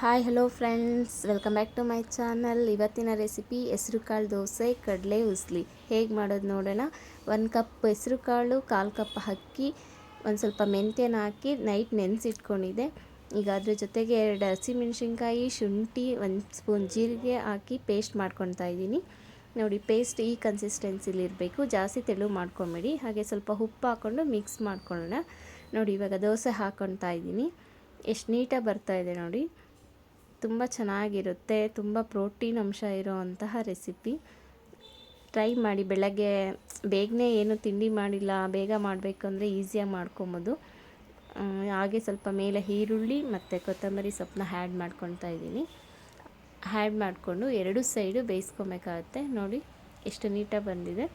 Hi hello friends welcome back to my channel ಇವತ್ತಿನ recipe ಹೆಸ್ರು ಕಾಳು ದೋಸೆ, ಕಡಲೆ ಉಸ್ಲಿ. ಹೇಗೆ ಮಾಡೋದು ನೋಡೋಣ. ಒಂದು ಕಪ್ ಹೆಸ್ರು ಕಾಳು ಕಾಲು ಕಪ್ ಅಕ್ಕಿ, ಒಂದು ಸ್ವಲ್ಪ ಮೆಂತ್ಯನ ಹಾಕಿ ನೈಟ್ ನೆನೆಸಿಟ್ಕೊಂಡಿದ್ದೆ. ಈಗ ಅದ್ರ ಜೊತೆಗೆ ಎರಡು ಹಸಿಮೆಣ್ಸಿನ್ಕಾಯಿ, ಶುಂಠಿ, ಒಂದು ಸ್ಪೂನ್ ಜೀರಿಗೆ ಹಾಕಿ ಪೇಸ್ಟ್ ಮಾಡ್ಕೊತಾ ಇದ್ದೀನಿ. ನೋಡಿ ಪೇಸ್ಟ್ ಈ ಕನ್ಸಿಸ್ಟೆನ್ಸಿಲಿ ಇರಬೇಕು. ಜಾಸ್ತಿ ತೆಳು ಮಾಡ್ಕೊಂಬೇಡಿ. ಹಾಗೆ ಸ್ವಲ್ಪ ಉಪ್ಪು ಹಾಕ್ಕೊಂಡು ಮಿಕ್ಸ್ ಮಾಡ್ಕೊಳ್ಳೋಣ. ನೋಡಿ, ಇವಾಗ ದೋಸೆ ಹಾಕ್ಕೊತಾ ಇದ್ದೀನಿ. ಎಷ್ಟು ನೀಟಾಗಿ ಬರ್ತಾಯಿದೆ ನೋಡಿ. ತುಂಬ ಚೆನ್ನಾಗಿರುತ್ತೆ, ತುಂಬ ಪ್ರೋಟೀನ್ ಅಂಶ ಇರೋವಂತಹ ರೆಸಿಪಿ. ಟ್ರೈ ಮಾಡಿ, ಬೆಳಗ್ಗೆ ಬೇಗನೆ ಏನು ತಿಂಡಿ ಮಾಡಿಲ್ಲ, ಬೇಗ ಮಾಡಬೇಕು ಅಂದರೆ ಈಸಿಯಾಗಿ ಮಾಡ್ಕೊಬೋದು. ಹಾಗೆ ಸ್ವಲ್ಪ ಮೇಲೆ ಈರುಳ್ಳಿ ಮತ್ತು ಕೊತ್ತಂಬರಿ ಸೊಪ್ಪನ್ನ ಹ್ಯಾಡ್ ಮಾಡ್ಕೊತಾ ಇದ್ದೀನಿ. ಹ್ಯಾಡ್ ಮಾಡಿಕೊಂಡು ಎರಡು ಸೈಡು ಬೇಯಿಸ್ಕೊಬೇಕಾಗುತ್ತೆ. ನೋಡಿ, ಎಷ್ಟು ನೀಟಾಗಿ ಬಂದಿದೆ.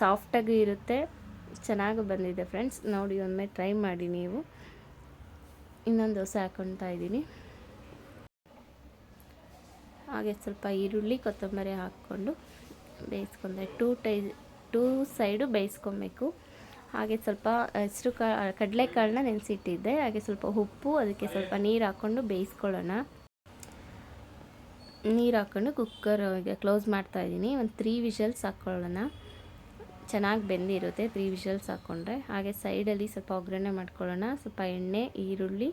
ಸಾಫ್ಟಾಗಿ ಇರುತ್ತೆ, ಚೆನ್ನಾಗಿ ಬಂದಿದೆ ಫ್ರೆಂಡ್ಸ್ ನೋಡಿ ಒಮ್ಮೆ ಟ್ರೈ ಮಾಡಿ ನೀವು. ಇನ್ನೊಂದು ದೋಸೆ ಹಾಕ್ಕೊತಾ ಇದ್ದೀನಿ. ಹಾಗೆ ಸ್ವಲ್ಪ ಈರುಳ್ಳಿ, ಕೊತ್ತಂಬರಿ ಹಾಕ್ಕೊಂಡು ಬೇಯಿಸ್ಕೊಂಡೆ. ಟೂ ಟೈ, ಟೂ ಸೈಡು ಬೇಯಿಸ್ಕೊಬೇಕು. ಹಾಗೆ ಸ್ವಲ್ಪ ಹೆಸ್ರು ಕಾ, ಕಡಲೆಕಾಳನ್ನ ನೆನೆಸಿಟ್ಟಿದ್ದೆ. ಹಾಗೆ ಸ್ವಲ್ಪ ಉಪ್ಪು, ಅದಕ್ಕೆ ಸ್ವಲ್ಪ ನೀರು ಹಾಕ್ಕೊಂಡು ಬೇಯಿಸ್ಕೊಳ್ಳೋಣ. ನೀರು ಹಾಕ್ಕೊಂಡು ಕುಕ್ಕರ್ ಕ್ಲೋಸ್ ಮಾಡ್ತಾಯಿದ್ದೀನಿ ಒಂದು ತ್ರೀ ವಿಷಲ್ಸ್ ಹಾಕ್ಕೊಳ್ಳೋಣ. ಚೆನ್ನಾಗಿ ಬೆಂದಿರುತ್ತೆ ತ್ರೀ ವಿಷಲ್ಸ್ ಹಾಕ್ಕೊಂಡ್ರೆ ಹಾಗೆ ಸೈಡಲ್ಲಿ ಸ್ವಲ್ಪ ಒಗ್ಗರಣೆ ಮಾಡ್ಕೊಳ್ಳೋಣ. ಸ್ವಲ್ಪ ಎಣ್ಣೆ, ಈರುಳ್ಳಿ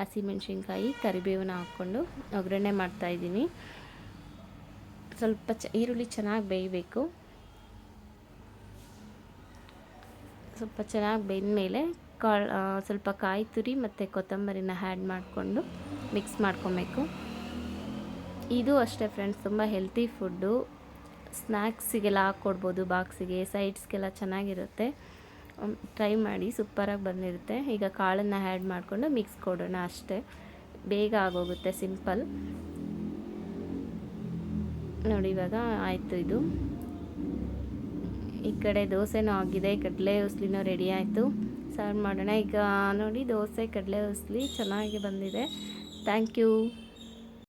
ಹಸಿಮೆಣ್ಸಿನ್ಕಾಯಿ ಕರಿಬೇವನ್ನ ಹಾಕ್ಕೊಂಡು ಒಗ್ಗರಣೆ ಮಾಡ್ತಾಯಿದ್ದೀನಿ ಸ್ವಲ್ಪ ಚ ಈರುಳ್ಳಿ ಚೆನ್ನಾಗಿ ಬೇಯಬೇಕು. ಸ್ವಲ್ಪ ಚೆನ್ನಾಗಿ ಬೆಂದಮೇಲೆ ಕಾ ಸ್ವಲ್ಪ ಕಾಯಿ ತುರಿ ಮತ್ತು ಕೊತ್ತಂಬರಿನ ಹ್ಯಾಡ್ ಮಾಡಿಕೊಂಡು ಮಿಕ್ಸ್ ಮಾಡ್ಕೊಬೇಕು. ಇದು ಅಷ್ಟೇ ಫ್ರೆಂಡ್ಸ್ ತುಂಬ ಹೆಲ್ತಿ ಫುಡ್ಡು ಸ್ನ್ಯಾಕ್ಸಿಗೆಲ್ಲ ಹಾಕ್ಕೊಡ್ಬೋದು, ಬಾಕ್ಸಿಗೆ, ಸೈಡ್ಸ್ಗೆಲ್ಲ ಚೆನ್ನಾಗಿರುತ್ತೆ. ಟ್ರೈ ಮಾಡಿ, ಸೂಪರಾಗಿ ಬಂದಿರುತ್ತೆ. ಈಗ ಕಾಳನ್ನು ಆ್ಯಡ್ ಮಾಡಿಕೊಂಡು ಮಿಕ್ಸ್ ಕೊಡೋಣ ಅಷ್ಟೇ. ಬೇಗ ಆಗೋಗುತ್ತೆ ಸಿಂಪಲ್ ನೋಡಿ, ಇವಾಗ ಆಯಿತು ಇದು. ಈ ಕಡೆ ದೋಸೆನೂ ಆಗಿದೆ, ಕಡಲೆ ಉಸ್ಲಿನೂ ರೆಡಿ ಆಯಿತು. ಸರ್ವ್ ಮಾಡೋಣ. ಈಗ ನೋಡಿ, ದೋಸೆ, ಕಡಲೆ ಉಸ್ಲಿ ಚೆನ್ನಾಗಿ ಬಂದಿದೆ. Thank you